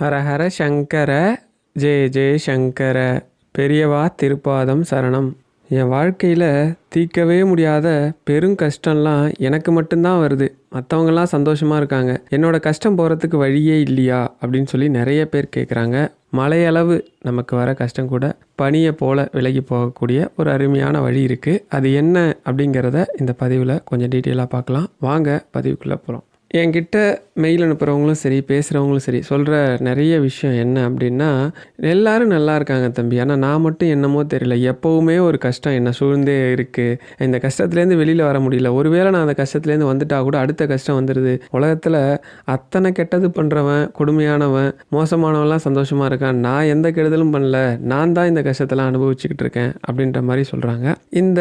ஹரஹர சங்கர ஜெய ஜெய சங்கர பெரியவா திருப்பாதம் சரணம். என் வாழ்க்கையில் தீர்க்கவே முடியாத பெரும் கஷ்டம்லாம் எனக்கு மட்டும்தான் வருது. மற்றவங்கலாம் சந்தோஷமாக இருக்காங்க. என்னோடய கஷ்டம் போகிறதுக்கு வழியே இல்லையா? அப்படின்னு சொல்லி நிறைய பேர் கேட்குறாங்க மலையளவு நமக்கு வர கஷ்டம் கூட பனியை போல் விலகி போகக்கூடிய ஒரு அருமையான வழி இருக்குது அது என்ன அப்படிங்கிறத இந்த பதிவில் கொஞ்சம் டீட்டெயிலாக பார்க்கலாம். வாங்க பதிவுக்குள்ளே போகிறோம் என்கிட்ட மெயில் அனுப்புகிறவங்களும் சரி பேசுகிறவங்களும் சரி சொல்கிற நிறைய விஷயம் என்ன அப்படின்னா எல்லாரும் நல்லா இருக்காங்க தம்பி. ஆனால் நான் மட்டும் என்னமோ தெரியல. எப்போவுமே ஒரு கஷ்டம் என்ன சூழ்ந்தே இருக்குது இந்த கஷ்டத்துலேருந்து வெளியில் வர முடியல. ஒருவேளை நான் அந்த கஷ்டத்துலேருந்து வந்துட்டால் கூட அடுத்த கஷ்டம் வந்துடுது உலகத்தில் அத்தனை கெட்டது பண்ணுறவன் கொடுமையானவன் மோசமானவன்லாம் சந்தோஷமாக இருக்கான். நான் எந்த கெடுதலும் பண்ணல. நான் தான் இந்த கஷ்டத்தெல்லாம் அனுபவிச்சுக்கிட்டு இருக்கேன் அப்படின்ற மாதிரி சொல்கிறாங்க இந்த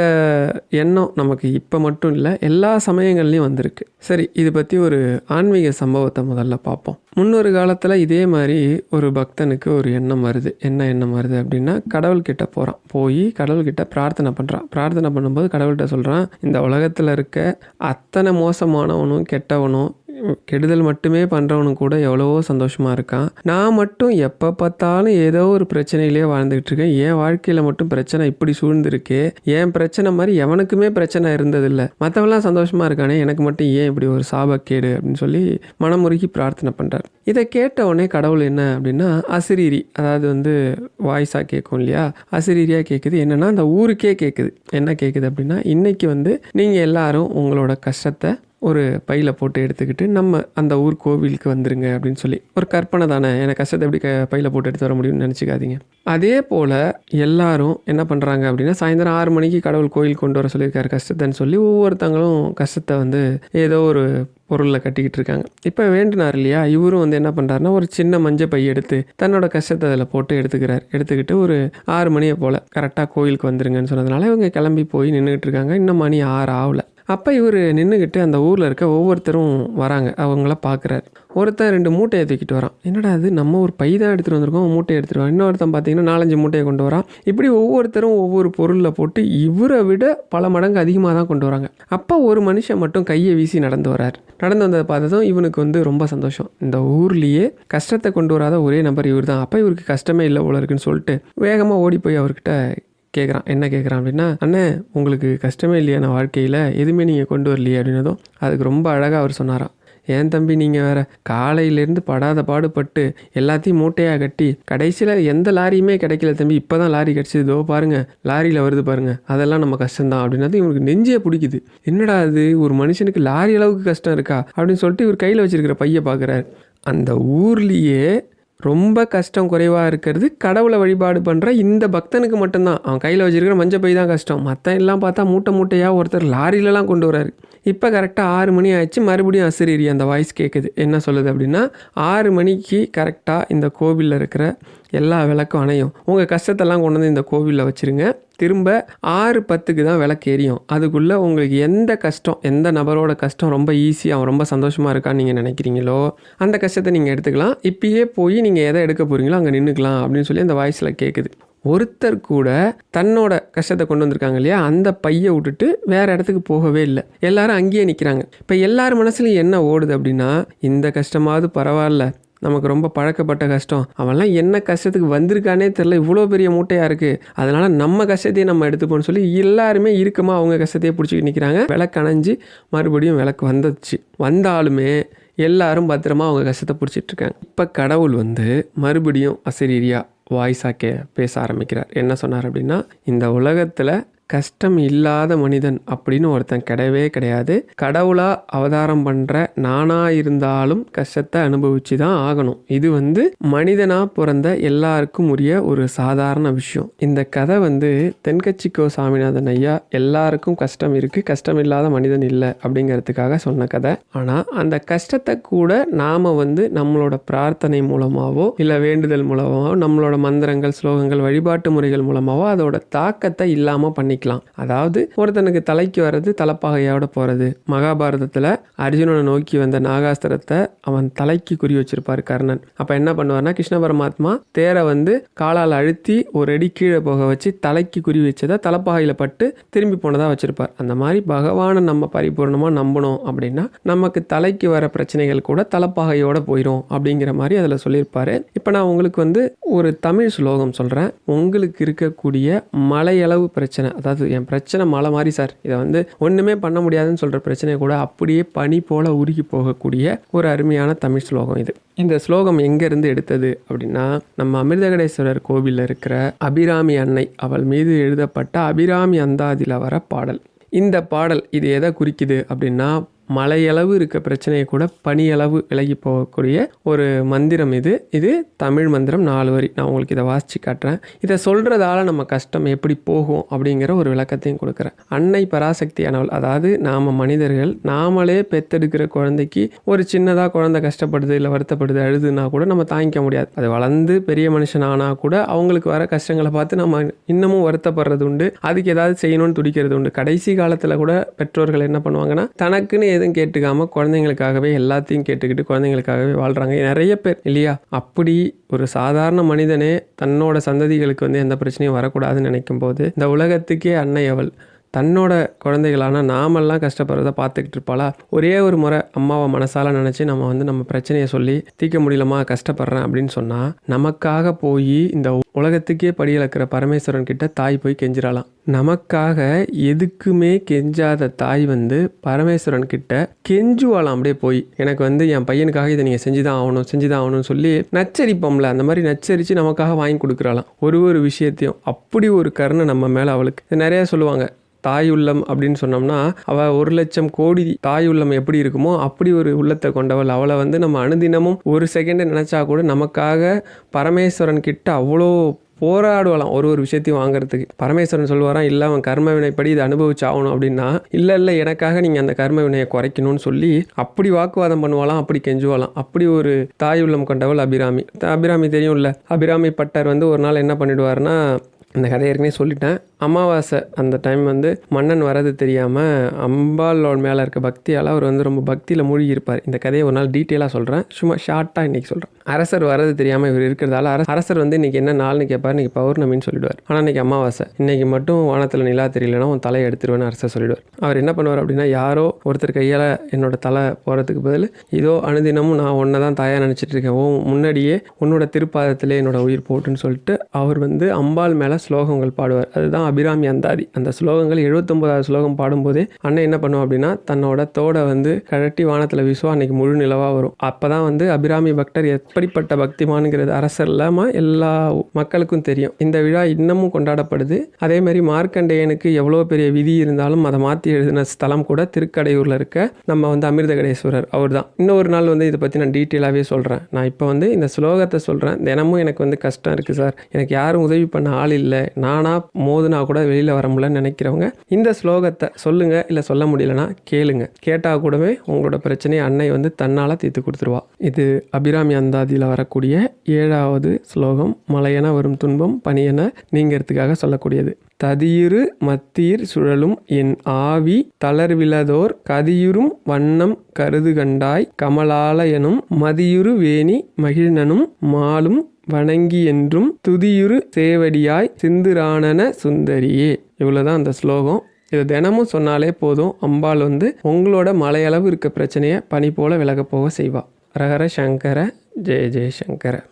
எண்ணம் நமக்கு இப்போ மட்டும் இல்லை எல்லா சமயங்கள்லேயும் வந்திருக்கு. சரி இது பற்றி ஒரு ஆன்மீக சம்பவத்தை முதல்ல பார்ப்போம். முன்னொரு காலத்தில் இதே மாதிரி ஒரு பக்தனுக்கு ஒரு எண்ணம் வருது. என்ன எண்ணம் வருது அப்படின்னா கடவுள்கிட்ட போகிறான் போய் கடவுள்கிட்ட பிரார்த்தனை பண்ணுறான் பிரார்த்தனை பண்ணும்போது கடவுள்கிட்ட சொல்கிறான் இந்த உலகத்தில் இருக்க அத்தனை மோசமானவனும் கெட்டவனும் கெடுதல் மட்டுமே பண்ணுறவனும் கூட எவ்வளவோ சந்தோஷமாக இருக்கான். நான் மட்டும் எப்போ பார்த்தாலும் ஏதோ ஒரு பிரச்சனையிலே வாழ்ந்துகிட்டு இருக்கேன். என் வாழ்க்கையில் மட்டும் பிரச்சனை இப்படி சூழ்ந்துருக்கு. என் பிரச்சனை மாதிரி எவனுக்குமே பிரச்சனை இருந்ததில்லை. மற்றவெல்லாம் சந்தோஷமாக இருக்கானே எனக்கு மட்டும் ஏன் இப்படி ஒரு சாபக்கேடு அப்படின்னு சொல்லி மனமுருகி பிரார்த்தனை பண்ணுறார் இதை கேட்ட உடனே கடவுள் என்ன அப்படின்னா அசிரீரி. அதாவது வந்து வாய்ஸாக கேட்கும் இல்லையா? அசிரீரியாக கேட்குது என்னென்னா அந்த ஊருக்கே கேட்குது என்ன கேட்குது அப்படின்னா இன்றைக்கி வந்து நீங்கள் எல்லாரும் உங்களோட கஷ்டத்தை ஒரு பையில் போட்டு எடுத்துக்கிட்டு நம்ம அந்த ஊர் கோவிலுக்கு வந்துருங்க அப்படின்னு சொல்லி. ஒரு கற்பனை தானே. எனக்கு கஷ்டத்தை எப்படி க பையில் போட்டு எடுத்து வர முடியும்னு நினச்சிக்காதீங்க. அதே போல் எல்லாரும் என்ன பண்ணுறாங்க அப்படின்னா சாயந்தரம் ஆறு மணிக்கு கடவுள் கோயில் கொண்டு வர சொல்லியிருக்காரு கஷ்டத்தைன்னு சொல்லி ஒவ்வொருத்தங்களும் கஷ்டத்தை வந்து ஏதோ ஒரு பொருளில் கட்டிக்கிட்டு இருக்காங்க. இப்போ வேண்டினார் இல்லையா இவரும் வந்து என்ன பண்ணுறாருன்னா ஒரு சின்ன மஞ்சள் பை எடுத்து தன்னோட கஷ்டத்தை அதில் போட்டு எடுத்துக்கிறார். எடுத்துக்கிட்டு ஒரு ஆறு மணியை போல் கரெக்டாக கோயிலுக்கு வந்துருங்கன்னு சொன்னதுனால இவங்க கிளம்பி போய் நின்றுக்கிட்டு இருக்காங்க. இன்னும் மணி ஆறு ஆகல. அப்போ இவர் நின்றுக்கிட்டு அந்த ஊரில் இருக்க ஒவ்வொருத்தரும் வராங்க. அவங்கள பார்க்குறாரு ஒருத்தன் ரெண்டு மூட்டையை தூக்கிட்டு வரான். என்னடா அது நம்ம ஒரு பை தான் எடுத்துகிட்டு வந்திருக்கோம். மூட்டையை எடுத்துகிட்டு வரான். இன்னொருத்தன் பார்த்தீங்கன்னா நாலஞ்சு மூட்டையை கொண்டு வரான். இப்படி ஒவ்வொருத்தரும் ஒவ்வொரு பொருளில் போட்டு இவரை விட பல மடங்கு அதிகமாக தான் கொண்டு வராங்க. அப்போ ஒரு மனுஷன் மட்டும் கையை வீசி நடந்து வரார். நடந்து வந்ததை பார்த்ததும் இவனுக்கு வந்து ரொம்ப சந்தோஷம். இந்த ஊர்லேயே கஷ்டத்தை கொண்டு வராத ஒரே நபர் இவர் தான் அப்போ இவருக்கு கஷ்டமே இல்லை போல இருக்குன்னு சொல்லிட்டு வேகமாக ஓடி போய் அவர்கிட்ட கேட்குறான் என்ன கேட்குறான் அப்படின்னா அண்ணே உங்களுக்கு கஷ்டமே இல்லையா? நான் வாழ்க்கையில் எதுவுமே நீங்கள் கொண்டு வரலையே? அப்படின்னதும் அதுக்கு ரொம்ப அழகாக அவர் சொன்னாராம். ஏன் தம்பி நீங்கள் வேற காலையிலேருந்து படாத பாடுபட்டு எல்லாத்தையும் மூட்டையாக கட்டி கடைசியில் எந்த லாரியுமே கிடைக்கல தம்பி இப்போ தான் லாரி கிடச்சிது. இதோ பாருங்கள் லாரியில் வருது பாருங்கள் அதெல்லாம் நம்ம கஷ்டம்தான். அப்படின்னது இவருக்கு நெஞ்சே பிடிக்குது. என்னடா அது ஒரு மனுஷனுக்கு லாரி அளவுக்கு கஷ்டம் இருக்கா? அப்படின்னு சொல்லிட்டு இவர் கையில் வச்சிருக்கிற பையை பார்க்குறாரு அந்த ஊர்லேயே ரொம்ப கஷ்டம் குறைவாக இருக்கிறது. கடவுளை வழிபாடு பண்ணுற இந்த பக்தனுக்கு மட்டும்தான். அவன் கையில் வச்சுருக்கிற மஞ்சள் பை தான் கஷ்டம். மற்ற எல்லாம் பார்த்தா மூட்டை மூட்டையாக ஒருத்தர் லாரியிலலாம் கொண்டு வராரு இப்போ கரெக்டாக ஆறு மணி ஆயிடுச்சு. மறுபடியும் அசிரீரி அந்த வாய்ஸ் கேட்குது என்ன சொல்லுது அப்படின்னா ஆறு மணிக்கு கரெக்டாக இந்த கோவிலில் இருக்கிற எல்லா விளக்கும் அணையும். உங்கள் கஷ்டத்தெல்லாம் கொண்டு வந்து இந்த கோவிலில் வச்சுருங்க. திரும்ப ஆறு பத்துக்கு தான் விளக்கு எரியும். அதுக்குள்ளே உங்களுக்கு எந்த கஷ்டம் எந்த நபரோட கஷ்டம் ரொம்ப ஈஸியாக அவன் ரொம்ப சந்தோஷமாக இருக்கான்னு நீங்கள் நினைக்கிறீங்களோ அந்த கஷ்டத்தை நீங்கள் எடுத்துக்கலாம். இப்பயே போய் நீங்கள் எதை எடுக்க போகிறீங்களோ அங்கே நின்றுக்கலாம் அப்படின்னு சொல்லி அந்த வாய்ஸில் கேட்குது ஒருத்தர் கூட தன்னோட கஷ்டத்தை கொண்டு வந்திருக்காங்க இல்லையா? அந்த பையை விட்டுட்டு வேற இடத்துக்கு போகவே இல்லை. எல்லாரும் அங்கேயே நிற்கிறாங்க இப்போ எல்லார் மனசுலையும் என்ன ஓடுது அப்படின்னா இந்த கஷ்டமாவது பரவாயில்ல. நமக்கு ரொம்ப பழக்கப்பட்ட கஷ்டம். அவன்லாம் என்ன கஷ்டத்துக்கு வந்திருக்கானே தெரில இவ்வளோ பெரிய மூட்டையாக இருக்குது அதனால் நம்ம கஷ்டத்தையே நம்ம எடுத்துப்போம்னு சொல்லி எல்லாருமே இருக்கமாக அவங்க கஷ்டத்தையே பிடிச்சிக்கிட்டு நிற்கிறாங்க விளக்கு அணைஞ்சு மறுபடியும் விளக்கு வந்துச்சு வந்தாலுமே எல்லாரும் பத்திரமா அவங்க கஷ்டத்தை பிடிச்சிட்டு இருக்காங்க. இப்போ கடவுள் வந்து மறுபடியும் அசரீரியா வாய்ஸாக கே பேச ஆரம்பிக்கிறார். என்ன சொன்னார் அப்படின்னா இந்த உலகத்தில் கஷ்டம் இல்லாத மனிதன் அப்படின்னு ஒருத்தன் கிடையவே கிடையாது. கடவுளாக அவதாரம் பண்ணுற நானாக இருந்தாலும் கஷ்டத்தை அனுபவிச்சு தான் ஆகணும். இது வந்து மனிதனாக பிறந்த எல்லாருக்கும் உரிய ஒரு சாதாரண விஷயம். இந்த கதை வந்து தென்கட்சிக்கோ சாமிநாதன் ஐயா எல்லாருக்கும் கஷ்டம் இருக்குது கஷ்டம் இல்லாத மனிதன் இல்லை அப்படிங்கிறதுக்காக சொன்ன கதை. ஆனால் அந்த கஷ்டத்தை கூட நாம் வந்து நம்மளோட பிரார்த்தனை மூலமாகவோ இல்லை வேண்டுதல் மூலமாகவோ நம்மளோட மந்திரங்கள் ஸ்லோகங்கள் வழிபாட்டு முறைகள் மூலமாகவோ அதோட தாக்கத்தை இல்லாமல் பண்ணி பண்ணிக்கலாம் அதாவது ஒருத்தனுக்கு தலைக்கு வர்றது தலைப்பாகையோட போகிறது மகாபாரதத்தில் அர்ஜுனனை நோக்கி வந்த நாகாஸ்திரத்தை அவன் தலைக்கு குறி வச்சிருப்பார் கர்ணன். அப்போ என்ன பண்ணுவார்னா கிருஷ்ண பரமாத்மா தேரை வந்து காலால் அழுத்தி ஒரு அடி கீழே போக வச்சு தலைக்கு குறி வச்சதை தலைப்பாகையில் பட்டு திரும்பி போனதாக வச்சிருப்பார். அந்த மாதிரி பகவானை நம்ம பரிபூர்ணமாக நம்பணும் அப்படின்னா நமக்கு தலைக்கு வர பிரச்சனைகள் கூட தலைப்பாகையோட போயிடும் அப்படிங்கிற மாதிரி அதில் சொல்லியிருப்பாரு. இப்போ நான் உங்களுக்கு வந்து ஒரு தமிழ் ஸ்லோகம் சொல்கிறேன் உங்களுக்கு இருக்கக்கூடிய மலையளவு பிரச்சனை அதாவது அதாவது என் பிரச்சனை மழை மாதிரி சார். இதை வந்து ஒன்றுமே பண்ண முடியாதுன்னு சொல்கிற பிரச்சனையை கூட அப்படியே பனி போல் உருகி போகக்கூடிய ஒரு அருமையான தமிழ் ஸ்லோகம் இது. இந்த ஸ்லோகம் எங்கேருந்து எடுத்தது அப்படின்னா நம்ம அமிர்தகடேஸ்வரர் கோவிலில் இருக்கிற அபிராமி அன்னை அவள் மீது எழுதப்பட்ட அபிராமி அந்தாதியில் வர பாடல். இந்த பாடல் இது எதை குறிக்குது அப்படின்னா மலையளவு இருக்க பிரச்சனையை கூட பனியளவு விலகி போகக்கூடிய ஒரு மந்திரம் இது. இது தமிழ் மந்திரம் நாலு வரி. நான் உங்களுக்கு இதை வாசித்து காட்டுறேன். இதை சொல்கிறதால நம்ம கஷ்டம் எப்படி போகும் அப்படிங்கிற ஒரு விளக்கத்தையும் கொடுக்குறேன். அன்னை பராசக்தியானவள் அதாவது நாம் மனிதர்கள் நாமளே பெத்தெடுக்கிற குழந்தைக்கு ஒரு சின்னதாக குழந்தை கஷ்டப்படுது இல்லை வருத்தப்படுது அழுதுன்னா கூட நம்ம தாங்கிக்க முடியாது. அது வளர்ந்து பெரிய மனுஷன் ஆனால் கூட அவங்களுக்கு வர கஷ்டங்களை பார்த்து நம்ம இன்னமும் வருத்தப்படுறது உண்டு. அதுக்கு ஏதாவது செய்யணும்னு துடிக்கிறது உண்டு. கடைசி காலத்தில் கூட பெற்றோர்கள் என்ன பண்ணுவாங்கன்னா தனக்குன்னு எதுவும் கேட்டுக்காமல் குழந்தைங்களுக்காகவே எல்லாத்தையும் கேட்டுக்கிட்டு குழந்தைங்களுக்காகவே வாழ்கிறாங்க நிறைய பேர் இல்லையா? அப்படி ஒரு சாதாரண மனிதனே தன்னோட சந்ததிகளுக்கு வந்து எந்த பிரச்சனையும் வரக்கூடாதுன்னு நினைக்கும் போது இந்த உலகத்துக்கே அன்னை அவள். தன்னோட குழந்தைகளான நாமெல்லாம் கஷ்டப்படுறத பார்த்துக்கிட்டு இருப்பாளா? ஒரே ஒரு முறை அம்மாவை மனசால நினச்சி நம்ம வந்து நம்ம பிரச்சனையை சொல்லி தீர்க்க முடியலமா கஷ்டப்படுறேன் அப்படின்னு சொன்னால் நமக்காக போய் இந்த உலகத்துக்கே படியிலக்கிற பரமேஸ்வரன் கிட்ட தாய் போய் கெஞ்சிடலாம் நமக்காக எதுக்குமே கெஞ்சாத தாய் வந்து பரமேஸ்வரன் கிட்ட கெஞ்சுவாளாம். அப்படியே போய் எனக்கு வந்து என் பையனுக்காக இதை நீங்கள் செஞ்சு தான் ஆகணும் செஞ்சு தான் ஆகணும்னு சொல்லி நச்சரிப்போம்ல. அந்த மாதிரி நச்சரித்து நமக்காக வாங்கி கொடுக்குறாளாம். ஒரு ஒரு விஷயத்தையும் அப்படி ஒரு கருணை நம்ம மேலே அவளுக்கு. நிறையா சொல்லுவாங்க தாய் உள்ளம் அப்படின்னு சொன்னோம்னா அவள் ஒரு லட்சம் கோடி தாய் உள்ளம் எப்படி இருக்குமோ அப்படி ஒரு உள்ளத்தை கொண்டவள். அவளை வந்து நம்ம அனுதினமும் ஒரு செகண்டை நினச்சா கூட நமக்காக பரமேஸ்வரன் கிட்ட அவ்வளோ போராடுவலாம் ஒரு ஒரு விஷயத்தையும் வாங்குறதுக்கு. பரமேஸ்வரன் சொல்லுவாராம் இல்லை அவன் கர்ம வினைப்படி இதை அனுபவிச்சு ஆகணும் அப்படின்னா இல்லை இல்லை எனக்காக நீங்கள் அந்த கர்ம வினையை குறைக்கணும்னு சொல்லி அப்படி வாக்குவாதம் பண்ணுவாலாம் அப்படி கெஞ்சுவாலாம் அப்படி ஒரு தாய் உள்ளம் கொண்டவள் அபிராமி. அபிராமி தெரியும்ல அபிராமி பட்டர் வந்து ஒரு நாள் என்ன பண்ணிடுவார்னா அந்த கதை ஏற்கனவே சொல்லிட்டேன். அமாவாசை அந்த டைம் வந்து மன்னன் வரது தெரியாமல் அம்பாளோட மேலே இருக்க பக்தியால் அவர் வந்து ரொம்ப பக்தியில் மூழ்கி இருப்பார் இந்த கதையை ஒரு நாள் டீட்டெயிலாக சொல்கிறேன் சும்மா ஷார்ட்டாக இன்றைக்கி சொல்கிறேன் அரசர் வரது தெரியாமல் இவர் இருக்கிறதால அரச அரசர் வந்து இன்றைக்கி என்ன நாள்னு கேட்பார் இன்றைக்கி பௌர்ணமின்னு சொல்லிடுவார். ஆனால் இன்றைக்கி அமாவாசை. இன்றைக்கி மட்டும் வானத்தில் நிலா தெரியலனா உன் தலையை எடுத்துருவேன்னு அரசர் சொல்லிடுவார். அவர் என்ன பண்ணுவார் அப்படின்னா யாரோ ஒருத்தர் கையால் என்னோட தலை போகிறதுக்கு பதில் இதோ அனுதினமும் நான் ஒன்றை தான் தாயாக நினச்சிட்டு இருக்கேன். ஓ முன்னாடியே உன்னோட திருப்பாதத்திலே என்னோட உயிர் போட்டுன்னு சொல்லிட்டு அவர் வந்து அம்பாள் மேலே ஸ்லோகங்கள் பாடுவார். அதுதான் அபிராமி அந்தாதி. அந்த ஸ்லோகங்கள் எழுபத்தொம்போதாவது ஸ்லோகம் பாடும்போதே அண்ணன் என்ன பண்ணுவோம் அப்படின்னா தன்னோட தோடை வந்து கழட்டி வானத்தில் விசுவா அன்னைக்கு முழு நிலவாக வரும். அப்போ தான் வந்து அபிராமி பக்தர் எப்படிப்பட்ட பக்திமானுங்கிறது அரசர் இல்லாமல் எல்லா மக்களுக்கும் தெரியும். இந்த விழா இன்னமும் கொண்டாடப்படுது. அதே மாதிரி மார்க்கண்டேயனுக்கு எவ்வளோ பெரிய விதி இருந்தாலும் அதை மாற்றி எழுதின ஸ்தலம் கூட திருக்கடையூரில் இருக்க நம்ம வந்து அமிர்தகடேஸ்வரர் அவர் தான் இன்னொரு நாள் வந்து இதை பற்றி நான் டீட்டெயிலாகவே சொல்கிறேன் நான் இப்போ வந்து இந்த ஸ்லோகத்தை சொல்கிறேன் தினமும் எனக்கு வந்து கஷ்டம் இருக்குது சார். எனக்கு யாரும் உதவி பண்ண ஆள் இல்லை. இல்லை. நானாக மோதுனா கூட வெளியில் வர முடியலன்னு நினைக்கிறவங்க இந்த ஸ்லோகத்தை சொல்லுங்கள் இல்லை சொல்ல முடியலனா கேளுங்க. கேட்டால் கூடவே உங்களோட பிரச்சனையை அன்னை வந்து தன்னால் தீர்த்து கொடுத்துருவா. இது அபிராமி அந்தாதியில் வரக்கூடிய ஏழாவது ஸ்லோகம் மலையென வரும் துன்பம் பனியென நீங்கிறதுக்காக சொல்லக்கூடியது. ததியுறு மத்தியிர் சுழலும் என் ஆவி தளர்விலதோர் கதியுறும் வண்ணம் கருது கண்டாய் கமலாலயனும் மதியுறு வேணி மகிழ்னனும் மாலும் வணங்கி என்றும் துதியுறு சேவடியாய் சிந்துரானன சுந்தரியே. இவ்வளோதான் அந்த ஸ்லோகம். இதை தினமும் சொன்னாலே போதும் அம்பாள் வந்து உங்களோட மலையளவு இருக்க பிரச்சனையை பனி போல விலக போக செய்வா. ஹரஹர சங்கர ஜெய ஜெய சங்கர.